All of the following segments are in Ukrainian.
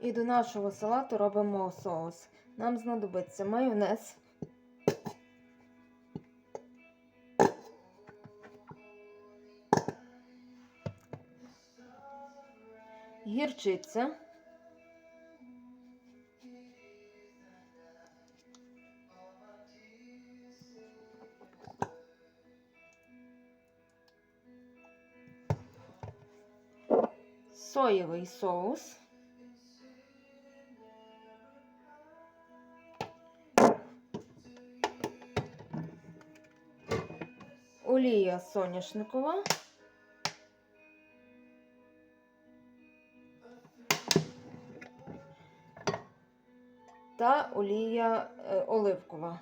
І до нашого салату робимо соус. Нам знадобиться майонез. Гірчиця. Соєвий соус. Олія соняшникова. Та олія е, оливкова.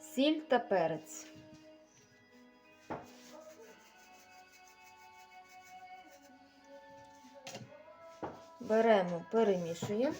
Сіль та перець. Беремо, перемішуємо.